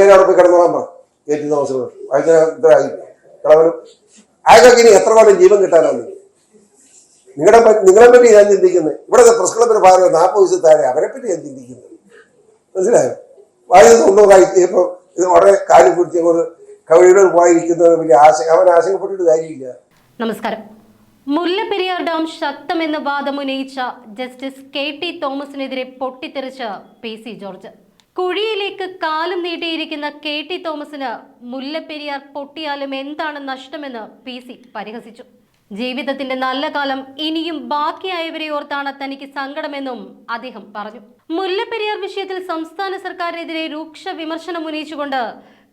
അങ്ങനെ അവിടെ പോയി കിടന്നോളാൻ പറ കയറ്റി താമസം വായിച്ച ഇതായി. കളവനും അയാൾക്ക് ഇനി എത്ര കാലം ജീവൻ കിട്ടാനാണ് നിങ്ങളുടെ നിങ്ങളെ പറ്റി ഞാൻ ചിന്തിക്കുന്നത് ഇവിടുത്തെ പ്രസ് ക്ലബിന് ഭാഗം നാൽപ്പത് വയസ്സ് താഴെ. അവരെ പറ്റി ഞാൻ ചിന്തിക്കുന്നത് മനസ്സിലായോ? വായു തൊണ്ണൂറായി ഇപ്പൊ ഇത് വളരെ കാലം പിടിച്ച് കൊണ്ട് കവിയുടെ പോയിരിക്കുന്നത് വലിയ ആശ അവൻ ആശങ്കപ്പെട്ടിട്ട് കാര്യമില്ല. നമസ്കാരം. മുല്ലപ്പെരിയാർ ഡാം ശക്തമെന്ന വാദമുന്നയിച്ച ജസ്റ്റിസ് കെ ടി തോമസിനെതിരെ പൊട്ടിത്തെറിച്ച് പി സി ജോർജ്. കുഴിയിലേക്ക് കാലും നീട്ടിയിരിക്കുന്ന കെ ടി തോമസിന് മുല്ലപ്പെരിയാർ പൊട്ടിയാലും എന്താണ് നഷ്ടമെന്ന് പി സി പരിഹസിച്ചു. ജീവിതത്തിന്റെ നല്ല കാലം ഇനിയും ബാക്കിയായവരെ ഓർത്താണ് തനിക്ക് സങ്കടമെന്നും അദ്ദേഹം പറഞ്ഞു. മുല്ലപ്പെരിയാർ വിഷയത്തിൽ സംസ്ഥാന സർക്കാരിനെതിരെ രൂക്ഷ വിമർശനം ഉന്നയിച്ചുകൊണ്ട്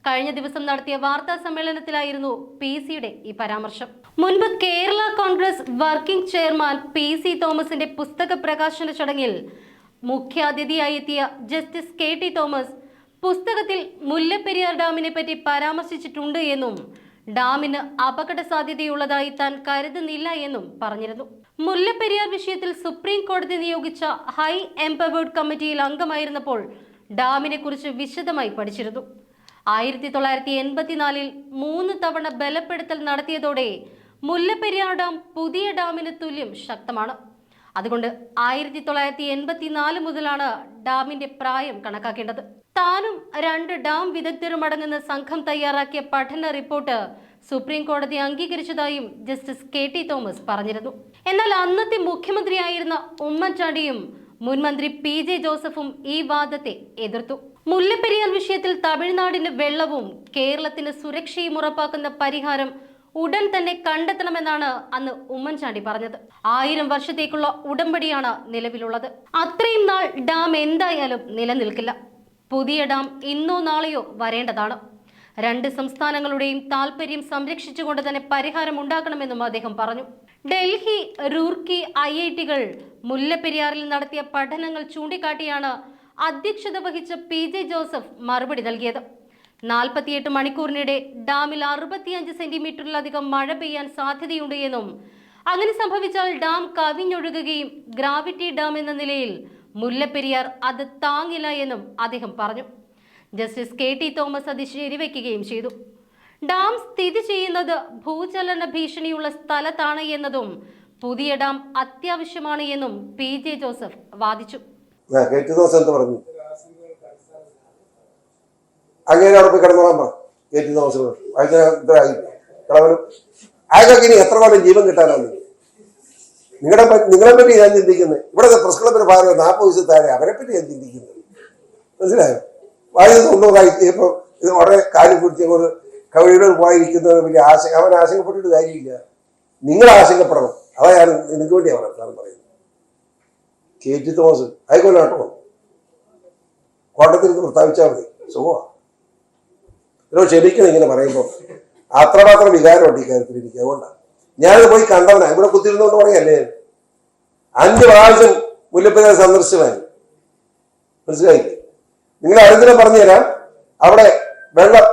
കഴിഞ്ഞ ദിവസം നടത്തിയ വാർത്താ സമ്മേളനത്തിലായിരുന്നു പി സിയുടെ ഈ പരാമർശം. മുൻപ് Kerala Congress working chairman P C തോമസിന്റെ പുസ്തക പ്രകാശന ചടങ്ങിൽ മുഖ്യാതിഥിയായി എത്തിയ ജസ്റ്റിസ് കെ ടി തോമസ് പുസ്തകത്തിൽ മുല്ലപ്പെരിയാർ ഡാമിനെ പറ്റി പരാമർശിച്ചിട്ടുണ്ട് എന്നും ഡാമിന് അപകട സാധ്യതയുള്ളതായി താൻ കരുതുന്നില്ല എന്നും പറഞ്ഞിരുന്നു. മുല്ലപ്പെരിയാർ വിഷയത്തിൽ സുപ്രീം കോടതി നിയോഗിച്ച ഹൈ എംപവേർഡ് കമ്മിറ്റിയിൽ അംഗമായിരുന്നപ്പോൾ ഡാമിനെ കുറിച്ച് വിശദമായി പഠിച്ചിരുന്നു. ആയിരത്തി തൊള്ളായിരത്തി എൺപത്തിനാലിൽ മൂന്ന് തവണ ബലപ്പെടുത്തൽ നടത്തിയതോടെ മുല്ലപ്പെരിയാർ ഡാം പുതിയ ഡാമിന് തുല്യം ശക്തമാണ്. അതുകൊണ്ട് ആയിരത്തി തൊള്ളായിരത്തി എൺപത്തിനാല് മുതലാണ് ഡാമിന്റെ പ്രായം കണക്കാക്കേണ്ടത്. താനും രണ്ട് ഡാം വിദഗ്ധരും അടങ്ങുന്ന സംഘം തയ്യാറാക്കിയ പഠന റിപ്പോർട്ട് സുപ്രീം കോടതി അംഗീകരിച്ചതായും ജസ്റ്റിസ് കെ ടി തോമസ് പറഞ്ഞിരുന്നു. എന്നാൽ അന്നത്തെ മുഖ്യമന്ത്രിയായിരുന്ന ഉമ്മൻചാണ്ടിയും മുൻമന്ത്രി പി ജെ ജോസഫും ഈ വാദത്തെ എതിർത്തു. മുല്ലപ്പെരിയാർ വിഷയത്തിൽ തമിഴ്നാടിന് വെള്ളവും കേരളത്തിന് സുരക്ഷയും ഉറപ്പാക്കുന്ന പരിഹാരം ഉടൻ തന്നെ കണ്ടെത്തണമെന്നാണ് അന്ന് ഉമ്മൻചാണ്ടി പറഞ്ഞത്. ആയിരം വർഷത്തേക്കുള്ള ഉടമ്പടിയാണ് നിലവിലുള്ളത്. അത്രയും നാൾ ഡാം എന്തായാലും നിലനിൽക്കില്ല. പുതിയ ഡാം ഇന്നോ നാളെയോ വരേണ്ടതാണ്. രണ്ട് സംസ്ഥാനങ്ങളുടെയും താല്പര്യം സംരക്ഷിച്ചുകൊണ്ട് തന്നെ പരിഹാരം ഉണ്ടാക്കണമെന്നും അദ്ദേഹം പറഞ്ഞു. ഡൽഹി റൂർക്കി ഐ ഐ ടികൾ മുല്ലപ്പെരിയാറിൽ നടത്തിയ പഠനങ്ങൾ ചൂണ്ടിക്കാട്ടിയാണ് അധ്യക്ഷത വഹിച്ച പി ജെ ജോസഫ് മറുപടി നൽകിയത്. നാൽപ്പത്തിയെട്ട് മണിക്കൂറിനിടെ ഡാമിൽ അറുപത്തിയഞ്ച് സെന്റിമീറ്ററിലധികം മഴ പെയ്യാൻ സാധ്യതയുണ്ട് എന്നും അങ്ങനെ സംഭവിച്ചാൽ ഡാം കവിഞ്ഞൊഴുകുകയും ഗ്രാവിറ്റി ഡാം എന്ന നിലയിൽ മുല്ലപ്പെരിയാർ അത് താങ്ങില്ല എന്നും അദ്ദേഹം പറഞ്ഞു. ജസ്റ്റിസ് കെ ടി തോമസ് അത് ശരിവെക്കുകയും ചെയ്തു. ഡാം സ്ഥിതി ചെയ്യുന്നത് ഭൂചലന ഭീഷണിയുള്ള സ്ഥലത്താണ് എന്നതും പുതിയ ഡാം അത്യാവശ്യമാണ് എന്നും പി ജെ ജോസഫ് വാദിച്ചു. പറഞ്ഞു അങ്ങനെ അവിടെ പോയി കിടന്നോളാൻ പറ കയറ്റി ദിവസം വായിച്ച ഇതായി. കളവനും. അയാൾക്ക് ഇനി എത്ര കാലം ജീവൻ കിട്ടാനാണ്? നിങ്ങളുടെ നിങ്ങളെ പറ്റി ഞാൻ ചിന്തിക്കുന്നത് ഇവിടുത്തെ പ്രസ് ക്ലബിന് ഭാഗം നാൽപ്പത് വയസ്സ് താഴെ അവരെ പറ്റി ഞാൻ ചിന്തിക്കുന്നത് മനസ്സിലായോ? വായു തൊണ്ണൂറായി ഇപ്പൊ ഇത് വളരെ കാലം പിടിച്ച് കൊണ്ട് കവിയുടെ പോയിരിക്കുന്നത് വലിയ ആശ അവൻ ആശങ്കപ്പെട്ടിട്ട് കാര്യമില്ല. നിങ്ങൾ ആശങ്കപ്പെടണം. അതാ ഞാൻ വേണ്ടി വേണ്ടിയാണ് പറയുന്നത് പറയുന്നത്. കെ ജി തോമസ് ആയിക്കോട്ടെ കേട്ടോ കോട്ടത്തിൽ പ്രസ്താവിച്ചാൽ മതി. സുഖമാണ് ഇതിനോ ക്ഷമിക്കണം ഇങ്ങനെ പറയുമ്പോൾ അത്രമാത്രം വികാരമുണ്ട് ഈ കാര്യത്തിൽ എനിക്ക് അതുകൊണ്ടാണ് ഞാനത് പോയി കണ്ടവനാ. ഇവിടെ കുത്തിരുന്നോണ്ട് പറയല്ലേ? അഞ്ച് പ്രാവശ്യം മുല്ലപ്പെരിയാർ സന്ദർശിച്ചവൻ മനസ്സിലായില്ലേ? നിങ്ങൾ അടുത്തിനെ പറഞ്ഞുതരാം. അവിടെ വെള്ളം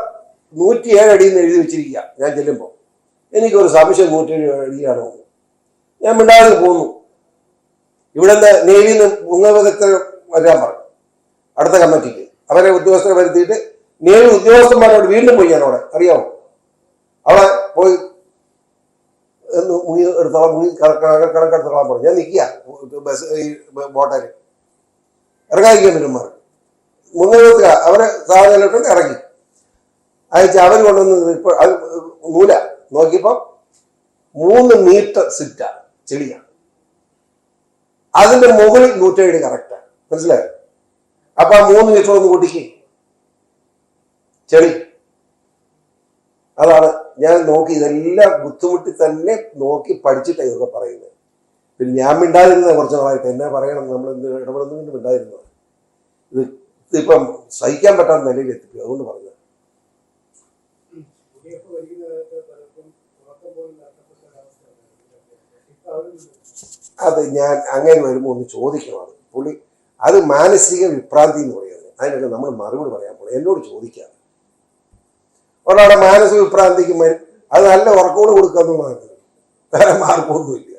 നൂറ്റിയേഴ് അടിയിൽ നിന്ന് എഴുതി വെച്ചിരിക്കുക. ഞാൻ ചെല്ലുമ്പോൾ എനിക്കൊരു സംശയം നൂറ്റിയേഴ് അടിയാണോ ഞാൻ മിണ്ടാതെ പോന്നു. ഇവിടുന്ന് നേവിയിൽ നിന്ന് മുങ്ങ വിദഗ്ധർ വരാൻ പറഞ്ഞു. അടുത്ത കമ്മിറ്റിക്ക്. അവരെ ഉദ്യോഗസ്ഥരെ വരുത്തിയിട്ട് നേവി ഉദ്യോഗസ്ഥന്മാരോട് വീണ്ടും പോയി ഞാൻ അറിയാമോ അവിടെ പോയി എന്ന് മുങ്ങി എടുത്തോളാം മുങ്ങി കണക്കെടുത്തോളാം പറഞ്ഞു. ഞാൻ നിൽക്കുക. ബസ് ഈ ബോട്ടേൽ ഇറങ്ങാതിരിക്കാൻ മുങ്ങി മുന്നേറ്റ അവരെ സാധനം ഇറങ്ങി. അയച്ച് അവർ കൊണ്ടുവന്ന് ഇപ്പോൾ അത് നൂല. നോക്കിയപ്പോൾ മൂന്ന് മീറ്റർ സിറ്റാണ് ചെളിയാണ് അതിന്റെ മുകളിൽ നൂറ്റേഴ് കറക്റ്റാണ് മനസ്സിലായോ? അപ്പൊ ആ മൂന്ന് മീറ്റർ ഒന്ന് കൂട്ടിക്ക്. ചെളി. അതാണ് ഞാൻ നോക്കി ഇതെല്ലാം ബുദ്ധിമുട്ടി തന്നെ നോക്കി പഠിച്ചിട്ടാണ് ഇതൊക്കെ പറയുന്നത്. പിന്നെ ഞാൻ മിണ്ടാതിരുന്നത് കുറച്ച് നാളായിട്ട്. എന്നെ പറയണം? നമ്മൾ എന്ത് ഇടപെടുന്നുണ്ട് മിണ്ടാതിരുന്നത്. ഇത് ഇതിപ്പം സഹിക്കാൻ പറ്റാത്ത നിലയിൽ എത്തിക്കും അതുകൊണ്ട് പറഞ്ഞത്. അത് ഞാൻ അങ്ങനെ വരുമ്പോൾ ഒന്ന് ചോദിക്കണം പുള്ളി അത് മാനസിക വിഭ്രാന്തി എന്ന് പറയുന്നത്. അതിനൊക്കെ നമ്മൾ മറുപടി പറയാൻ പോകണം എന്നോട് ചോദിക്കാം. ഒരാളുടെ മാനസിക വിഭ്രാന്തിക്ക് അത് നല്ല ഉറക്കോട് കൊടുക്കാന്നുള്ളതാണ് വേറെ മാർഗമൊന്നുമില്ല.